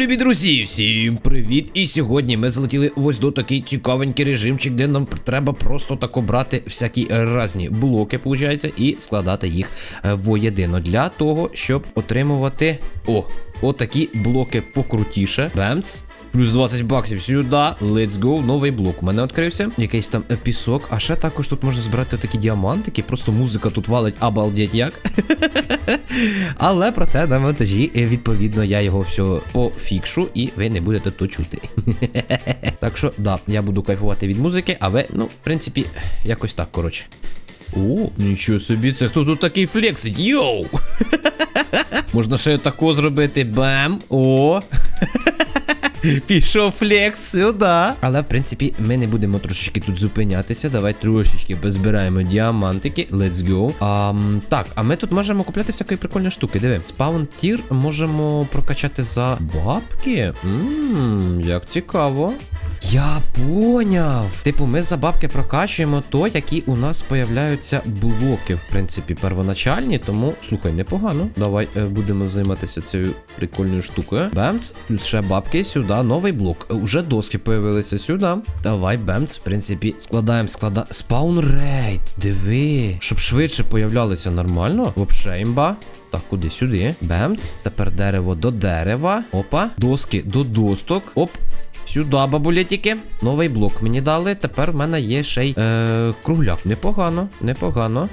любі друзі, всім привіт! І сьогодні ми залетіли ось до такий цікавенький режимчик, де нам треба просто тако брати всякі разні блоки, получається, і складати їх е, воєдино для того, щоб отримувати о, отакі блоки покрутіше. Бемц. Плюс 20 баксів сюди. Let's go. Новий блок у мене відкрився. Якийсь там е, пісок. А ще також тут можна збирати такі діамантики. Просто музика тут валить обалдеть як. Але проте на монтажі, е, відповідно, я його все пофікшу, і ви не будете то чути. так що, да, я буду кайфувати від музики, а ви, ну, в принципі, якось так, коротше. О, нічого собі, це хто тут такий флексить? Йоу! Можна ще тако зробити. Бам! О! Пішов флекс сюди. Але в принципі ми не будемо трошечки тут зупинятися. Давай трошечки позбираємо діамантики. Let's go. А, так, а ми тут можемо купляти всякі прикольні штуки. Диви. Спаун тір можемо прокачати за бабки. Ммм, як цікаво. Я поняв. Типу, ми за бабки прокачуємо то, які у нас появляються блоки, в принципі, первоначальні. Тому, слухай, непогано. Давай е, будемо займатися цією прикольною штукою. Бемц, плюс ще бабки сюди, новий блок. Е, Уже доски появилися сюди. Давай, бемц, в принципі, складаємо, складаємо. Спаун рейд. Диви. Щоб швидше появлялися нормально. Вообще імба. Так, куди сюди? Бемц. Тепер дерево до дерева. Опа. Доски до досток. Оп. Сюди, бабулетики. Новий блок мені дали. Тепер в мене є ще й е, кругляк. Непогано, непогано.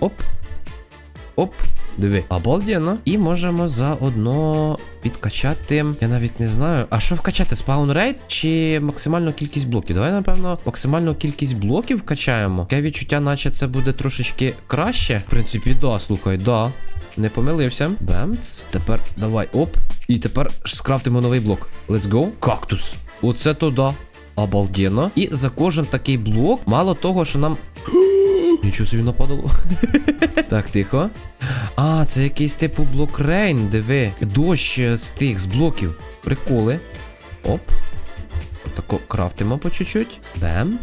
Оп. Оп. Диви. Обалденно. І можемо заодно підкачати. Я навіть не знаю. А що вкачати? Спаун рейд чи максимальну кількість блоків? Давай, напевно, максимальну кількість блоків вкачаємо. Таке відчуття, наче це буде трошечки краще. В принципі, да, слухай, да. Не помилився. Бемц. Тепер давай. Оп. І тепер скрафтимо новий блок. Let's go. Кактус. Оце то да. Обалденно. І за кожен такий блок, мало того, що нам. Нічого собі нападало. так, тихо. А, це якийсь типу блок рейн, диви. Дощ е, з тих, з блоків. Приколи. Оп. Отако крафтимо по чуть-чуть. Бем.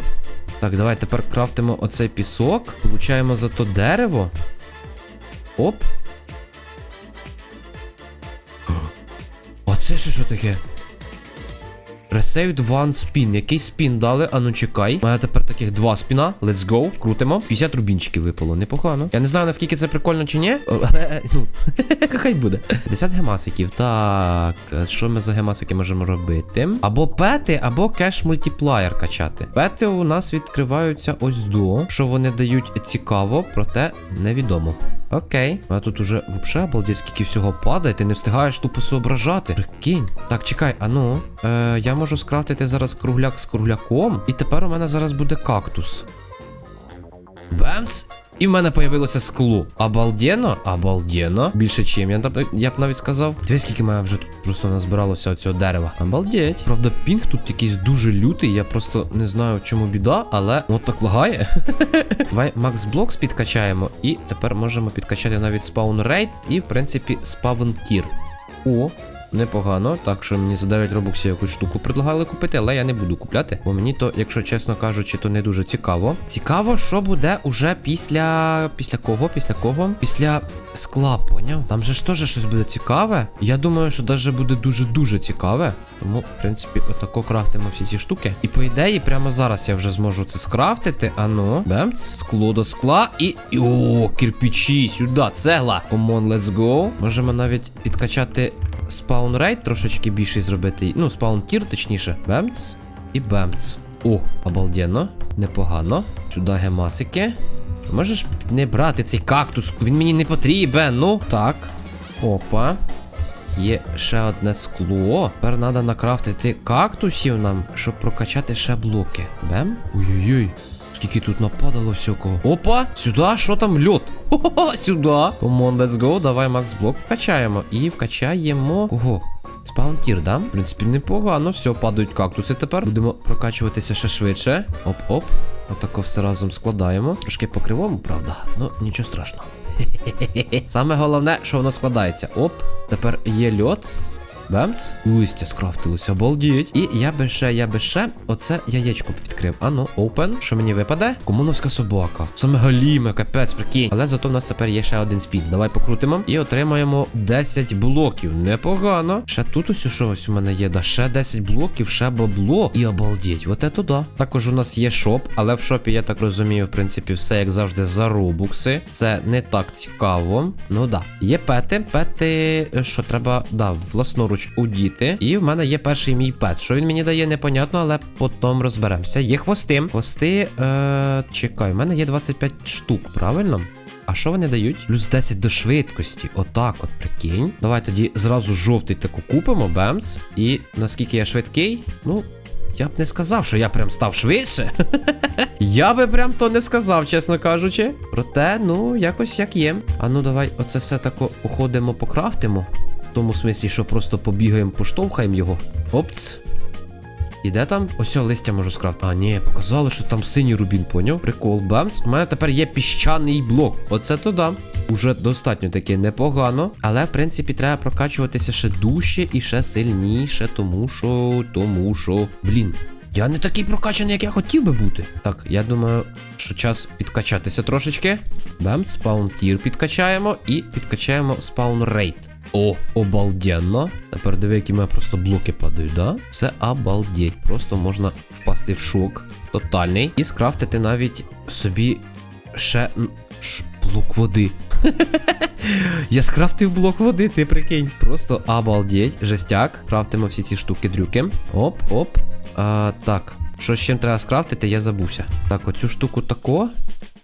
Так, давай тепер крафтимо оцей пісок. Получаємо зато дерево. Оп. Це ще що таке? Received one spin. Який спін дали? Ану чекай. У мене тепер таких два спіна. Let's go. Крутимо. 50 рубінчиків випало. Непогано. Я не знаю, наскільки це прикольно чи ні. Але, ну, хай буде. 50 гемасиків. Так. Що ми за гемасики можемо робити? Або пети, або кеш мультиплеєр качати. Пети у нас відкриваються ось до. Що вони дають цікаво, проте невідомо. Окей. А тут уже взагалі обалдеть, скільки всього падає, ти не встигаєш тупо соображати. Прикинь. Так, чекай, а ну. Е, я можу скрафтити зараз кругляк з кругляком, і тепер у мене зараз буде кактус. Бемц! І в мене появилося скло. Обалденно? Обалденно. Більше чим, я, б- я б навіть сказав. Дивись, скільки мене вже тут просто назбиралося оцього дерева. Обалдеть. Правда, пінг тут якийсь дуже лютий. Я просто не знаю, чому біда, але от так лагає. Давай Макс Блокс підкачаємо. І тепер можемо підкачати навіть спаун рейд і, в принципі, спаун тір. О, непогано. Так що мені за 9 робоксів якусь штуку предлагали купити, але я не буду купляти. Бо мені то, якщо чесно кажучи, то не дуже цікаво. Цікаво, що буде уже після. Після кого? Після кого? Після скла, поняв? Там же ж теж щось буде цікаве. Я думаю, що даже буде дуже-дуже цікаве. Тому, в принципі, отако крафтимо всі ці штуки. І по ідеї, прямо зараз я вже зможу це скрафтити. Ану, бемц, скло до скла і. О, кирпичі, сюди, цегла. Come on, let's go. Можемо навіть підкачати спаун рейд трошечки більший зробити. Ну, спаун тір, точніше. Бемц і бемц. О, обалденно. Непогано. Сюди гемасики. Можеш не брати цей кактус, він мені не потрібен. Ну, так. Опа. Є ще одне скло. Тепер треба накрафтити кактусів нам, щоб прокачати ще блоки. Бем? Ой-ой-ой. Скільки тут нападало всякого. Опа! Сюди, що там льот? Хо-хо, сюди. Come on, let's go. Давай Макс блок вкачаємо. І вкачаємо. Ого. Спаунтір, да? В принципі, непогано. Все, падають кактуси тепер. Будемо прокачуватися ще швидше. Оп-оп. Отако все разом складаємо. Трошки по кривому, правда. Ну, нічого страшного. Саме головне, що воно складається. Оп. Тепер є льот. Бемц. Листя скрафтилося, обалдіть. І я би ще, я би ще оце яєчко відкрив. Ану, open. Що мені випаде? Комуновська собака. Саме галіме, капець, прикинь. Але зато в нас тепер є ще один спін. Давай покрутимо. І отримаємо 10 блоків. Непогано. Ще тут ось що ось у мене є. Да, ще 10 блоків, ще бабло. І обалдіть. От це да. Також у нас є шоп, але в шопі, я так розумію, в принципі, все як завжди за робукси. Це не так цікаво. Ну да. Є пети. Пети, е, що треба, да, власноруч удіти. І в мене є перший мій пет. Що він мені дає, непонятно, але потім розберемося. Є хвости. Хвости. Е, чекай, в мене є 25 штук, правильно? А що вони дають? Плюс 10 до швидкості. Отак от, прикинь. Давай тоді зразу жовтий таку купимо, бемц. І наскільки я швидкий, ну. Я б не сказав, що я прям став швидше. я би прям то не сказав, чесно кажучи. Проте, ну, якось як є. А ну давай оце все тако уходимо, покрафтимо. Тому смислі, що просто побігаємо, поштовхаємо його. Опц. І де там? Ось листя можу скрафтити. А, ні, показали, що там синій рубін, поняв? Прикол, бамс. У мене тепер є піщаний блок. Оце то. Уже достатньо таки непогано. Але в принципі треба прокачуватися ще дужче і ще сильніше, тому що. Тому що. Блін. Я не такий прокачаний, як я хотів би бути. Так, я думаю, що час підкачатися трошечки. Бам, спаун тір підкачаємо і підкачаємо спаун рейт. О, обалденно. Тепер диви, які в мене просто блоки падають, да? Це обалдеть. Просто можна впасти в шок. Тотальний. І скрафтити навіть собі ще ш, блок води. Я скрафтив блок води, ти прикинь. Просто обалдеть. Жестяк. Крафтимо всі ці штуки дрюки. Оп, оп. А, так. Що з чим треба скрафтити, я забувся. Так, оцю штуку тако.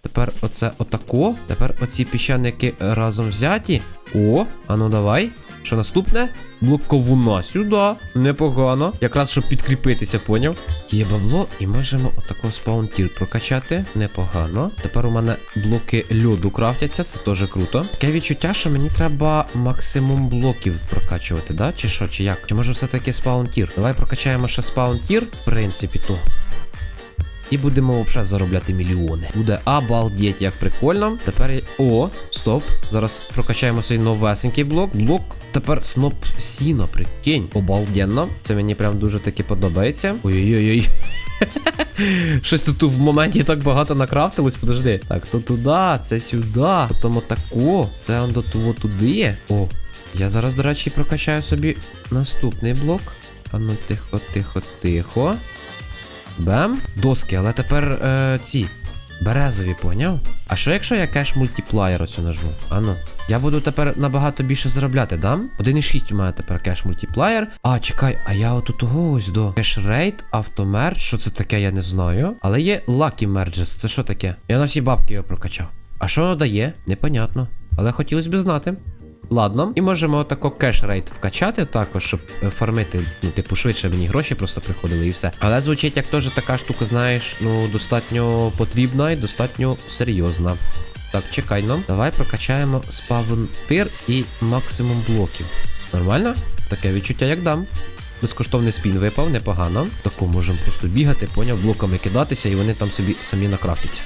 Тепер оце отако. Тепер оці піщаники разом взяті. О, а ну давай. Що наступне? Блок ковуна сюди. Непогано. Якраз щоб підкріпитися, поняв? Є бабло, і можемо отако спаунтір прокачати. Непогано. Тепер у мене блоки льоду крафтяться, це теж круто. Таке відчуття, що мені треба максимум блоків прокачувати, да? Чи що, чи як? Чи може все-таки спаунтір? Давай прокачаємо ще спаунтір, в принципі, то. І будемо взагалі заробляти мільйони. Буде обалдеть, як прикольно. Тепер. О, стоп. Зараз прокачаємо цей новесенький блок. Блок тепер сноп сіно, прикинь. Обалденно. Це мені прям дуже таки подобається. Ой-ой-ой. Щось тут в моменті так багато накрафтилось, подожди. Так, то туди, це сюди, потім отако. Це он до того туди. О, я зараз, до речі, прокачаю собі наступний блок. А ну тихо, тихо, тихо. Бем. Доски, але тепер е, ці. Березові, поняв? А що якщо я кеш мультиплеєр оцю нажму? Ану. Я буду тепер набагато більше заробляти, дам? 1,6 у мене тепер кеш мультиплеєр. А, чекай, а я отут того ось до. Кеш рейд, автомерч, що це таке, я не знаю. Але є Lucky Merges, це що таке? Я на всі бабки його прокачав. А що воно дає? Непонятно. Але хотілося б знати. Ладно, і можемо отако кешрейт вкачати також, щоб е, фармити, ну, типу, швидше мені гроші просто приходили і все. Але звучить як теж така штука, знаєш, ну, достатньо потрібна і достатньо серйозна. Так, чекай нам. Давай прокачаємо спавн тир і максимум блоків. Нормально? Таке відчуття, як дам. Безкоштовний спін випав, непогано. Тако можемо просто бігати, поняв, блоками кидатися, і вони там собі самі накрафтяться.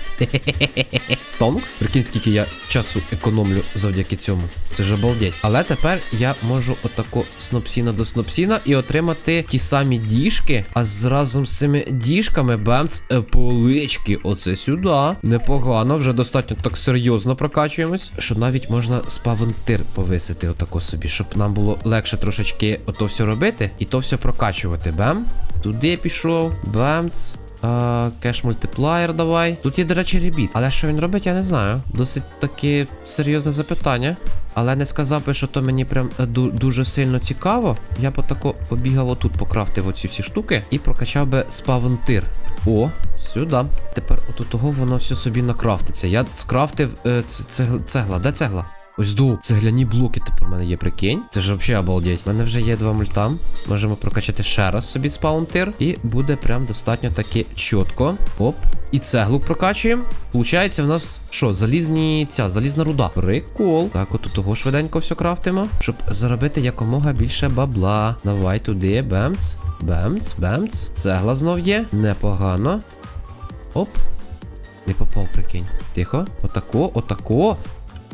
Стонкс. Прикинь, скільки я часу економлю завдяки цьому. Це ж обалдеть. Але тепер я можу отако снопсіна до снопсіна і отримати ті самі діжки. А з з цими діжками бемц е, полички. Оце сюди. Непогано, вже достатньо так серйозно прокачуємось. Що навіть можна спавентир повисити отако собі, щоб нам було легше трошечки ото все робити і то все прокачувати. Бем. Туди пішов. Бемц. А, Кеш мультиплеєр давай. Тут є, до речі, ребіт. Але що він робить, я не знаю. Досить таки серйозне запитання. Але не сказав би, що то мені прям е, ду- дуже сильно цікаво. Я б отако побігав отут, покрафтив оці всі штуки і прокачав би спавентир. О, сюди. Тепер отут того воно все собі накрафтиться. Я скрафтив е, цегла. Де цегла? Ось ду, цегляні блоки тепер в мене є, прикинь. Це ж взагалі обалдеть. У мене вже є два мульта. Можемо прокачати ще раз собі спаунтир. І буде прям достатньо таки чітко. Оп. І цеглу прокачуємо. Получається, в нас що, залізні ця, залізна руда. Прикол. Так, от того швиденько все крафтимо, щоб заробити якомога більше бабла. Давай туди, бемц, бемц, бемц. Цегла знов є. Непогано. Оп. Не попав, прикинь. Тихо. Отако, отако.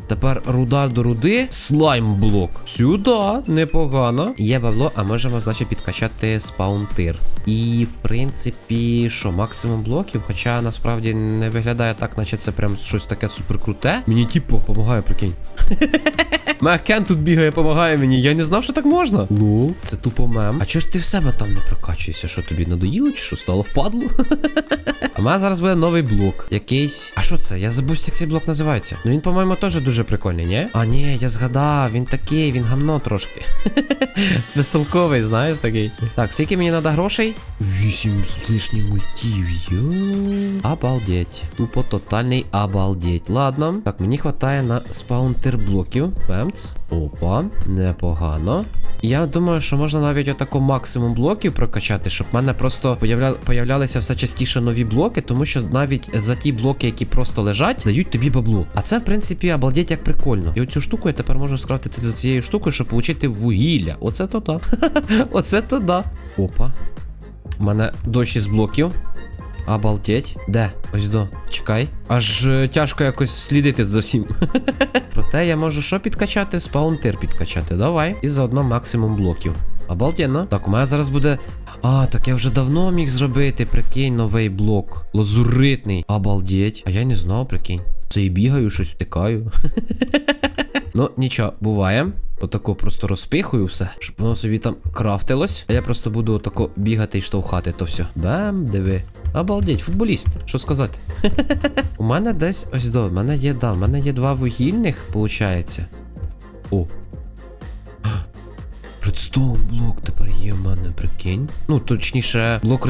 Тепер руда до руди. Слайм блок. Сюди, непогано. Є бабло, а можемо, значить, підкачати спаунтир. І, в принципі, що, максимум блоків, хоча насправді не виглядає так, наче це прям щось таке суперкруте. Мені типу допомагає, прикинь. Макен тут бігає, допомагає мені. Я не знав, що так можна. Лол, це тупо мем. А чого ж ти в себе там не прокачуєшся? Що тобі надоїло, чи що стало впадло? А мене зараз буде новий блок. Якийсь. А що це? Я забув, як цей блок називається. Ну він, по-моєму, теж дуже прикольний, ні? А, ні, я згадав, він такий, він гамно трошки. Безтолковий, знаєш такий. Так, скільки мені треба грошей? Вісім з лишнім мультів. Обалдеть. Тупо тотальний обалдеть. Ладно. Так, мені хватає на спаунтер блоків. Пемц. Опа, непогано. Я думаю, що можна навіть отако максимум блоків прокачати, щоб в мене просто появля... появлялися все частіше нові блоки, тому що навіть за ті блоки, які просто лежать, дають тобі бабло. А це, в принципі, обалдеть як прикольно. І оцю штуку я тепер можу скрафтити за цією штукою, щоб отримати вугілля. Оце то да. Оце то да. Опа. У мене дощ із блоків. Обалдеть. Де? Ось до. Чекай. Аж е, тяжко якось слідити за всім. Проте я можу що підкачати? Спаунтир підкачати. Давай. І заодно максимум блоків. Обалденно. Так, у мене зараз буде. А, так я вже давно міг зробити, прикинь, новий блок. Лазуритний. Обалдеть. А я не знав, прикинь. Це і бігаю, щось втикаю. Ну, нічого, буває. Отако просто розпихую все, щоб воно собі там крафтилось. А я просто буду отако бігати і штовхати то все. Бам, диви. Обалдеть, футболіст. Що сказати? У мене десь ось до. У мене є, да, у мене є два вугільних, виходить. О. Редстоун блок тепер є в мене, прикинь. Ну, точніше, блок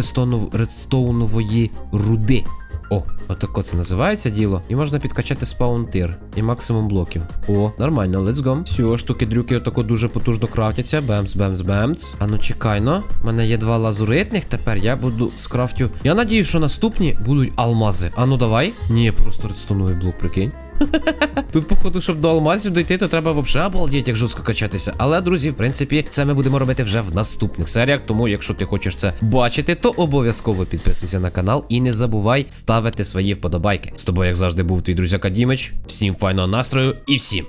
редстоунової руди. О, отако це називається діло. І можна підкачати спаунтир і максимум блоків. О, нормально, let's go. Все, штуки дрюки отако дуже потужно крафтяться. Бемс, бемс, бемс. А ну чекай, ну. У мене є два лазуритних. Тепер я буду скрафтю. Я надію, що наступні будуть алмази. А ну давай. Ні, просто редстоуновий блок, прикинь. Тут, походу, щоб до алмазів дійти, то треба взагалі обалдіть, як жорстко качатися. Але, друзі, в принципі, це ми будемо робити вже в наступних серіях. Тому, якщо ти хочеш це бачити, то обов'язково підписуйся на канал і не забувай ставити свої вподобайки. З тобою, як завжди, був твій друзяка Дімич. Всім файного настрою і всім